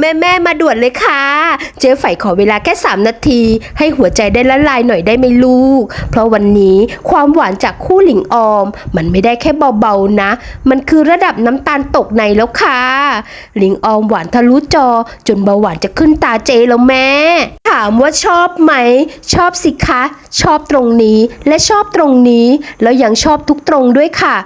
แม่แม่มาด่วนเลยค่ะ เจ๊ไฝขอเวลาแค่ 3 นาที ให้หัวใจได้ละลายหน่อยได้ไหมลูก เพราะวันนี้ความหวานจากคู่หลิงออม มันไม่ได้แค่เบาๆนะ มันคือระดับน้ำตาลตกในแล้วค่ะ หลิงออมหวานทะลุจอ จนเบาหวานจะขึ้นตาเจ๊แล้วแม่ามว่าชอบไหม ชอบสิคะ ชอบตรงนี้และชอบตรงนี้ แล้วยังชอบทุกตรงด้วยค่ะ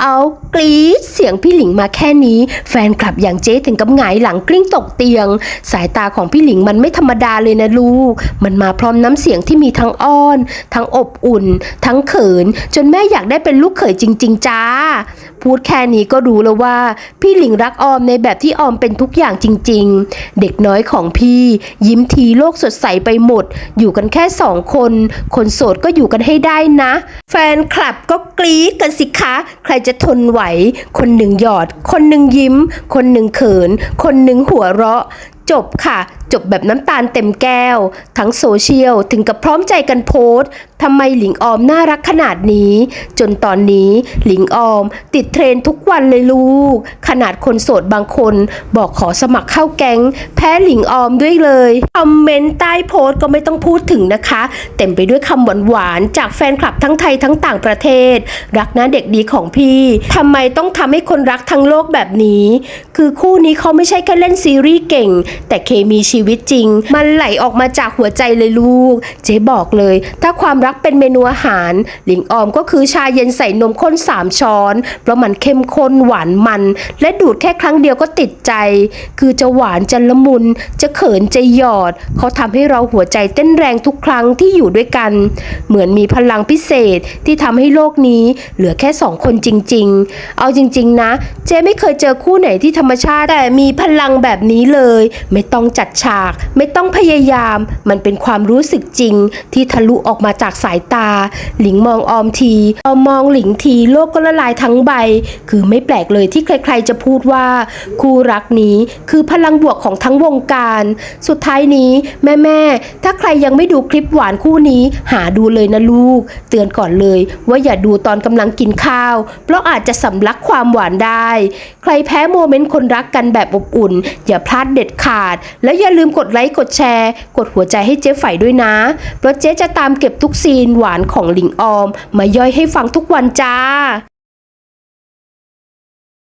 เอากรี๊ดเสียงพี่หลิงมาแค่นี้ แฟนคลับอย่างเจ๊ถึงกับหงายหลังกลิ้งตกเตียง สายตาของพี่หลิงมันไม่ธรรมดาเลยนะลูก มันมาพร้อมน้ำเสียงที่มีทั้งอ้อน ทั้งอบอุ่น ทั้งเขิน จนแม่อยากได้เป็นลูกเขยจริง ๆ จ้า พูดแค่นี้ก็รู้แล้วว่า พี่หลิงรักออมในแบบที่ออมเป็นทุกอย่างจริง ๆ เด็กน้อยของพี่ ยิ้มทีโลกสดใสไปหมด อยู่กันแค่สองคน คนโสดก็อยู่กันให้ได้นะ แฟนคลับก็กรี๊ดกันสิคะ ใครจะทนไหว คนหนึ่งหยอด คนหนึ่งยิ้ม คนหนึ่งเขิน คนหนึ่งหัวเราะ จบค่ะ จบแบบน้ำตาลเต็มแก้ว ทั้งโซเชียลถึงกับพร้อมใจกันโพสต์ทำไมหลิงออมน่ารักขนาดนี้ จนตอนนี้หลิงออม ติดเทรนทุกวันเลยลูก ขนาดคนโสดบางคน บอกขอสมัครเข้าแก๊ง แพ้หลิงออมด้วยเลยคอมเมนต์ใต้โพสต์ก็ไม่ต้องพูดถึงนะคะ เต็มไปด้วยคำหวานๆจากแฟนคลับทั้งไทยทั้งต่างประเทศ รักนะเด็กดีของพี่ทำไมต้องทำให้คนรักทั้งโลกแบบนี้ คือคู่นี้เขาไม่ใช่แค่เล่นซีรีส์เก่ง แต่เคมีชีีวิตจริง มันไหลออกมาจากหัวใจเลยลูก เจ๊บอกเลย ถ้าความรักเป็นเมนูอาหาร หลิงออมก็คือชาเย็นใส่นมข้นสามช้อน เพราะมันเข้มข้นหวานมัน และดูดแค่ครั้งเดียวก็ติดใจ คือจะหวานจะละมุน จะเขินจะหยอด เขาทำให้เราหัวใจเต้นแรงทุกครั้งที่อยู่ด้วยกัน เหมือนมีพลังพิเศษที่ทำให้โลกนี้ เหลือแค่สองคนจริง ๆ เอาจริง ๆ นะ เจ๊ไม่เคยเจอคู่ไหนที่ธรรมชาติแต่มีพลังแบบนี้เลย ไม่ต้องจัดฉาก ไม่ต้องพยายาม มันเป็นความรู้สึกจริง ที่ทะลุออกมาจากสายตา หลิงมองออมทีออมมองหลิงทีโลกก็ละลายทั้งใบ คือไม่แปลกเลยที่ใครๆจะพูดว่า คู่รักนี้คือพลังบวกของทั้งวงการ สุดท้ายนี้แม่ๆถ้าใครยังไม่ดูคลิปหวานคู่นี้ หาดูเลยนะลูก เตือนก่อนเลย ว่าอย่าดูตอนกำลังกินข้าว เพราะอาจจะสำลักความหวานได้ ใครแพ้โมเมนต์คนรักกันแบบอบอุ่น อย่าพลาดเด็ดขาด แล้วอย่าลืมกดไลค์กดแชร์ กดหัวใจให้เจ๊ไฝด้วยนะ เพราะเจ๊จะตามเก็บทุกซีนหวานของหลิงออม มาย่อยให้ฟังทุกวันจ้า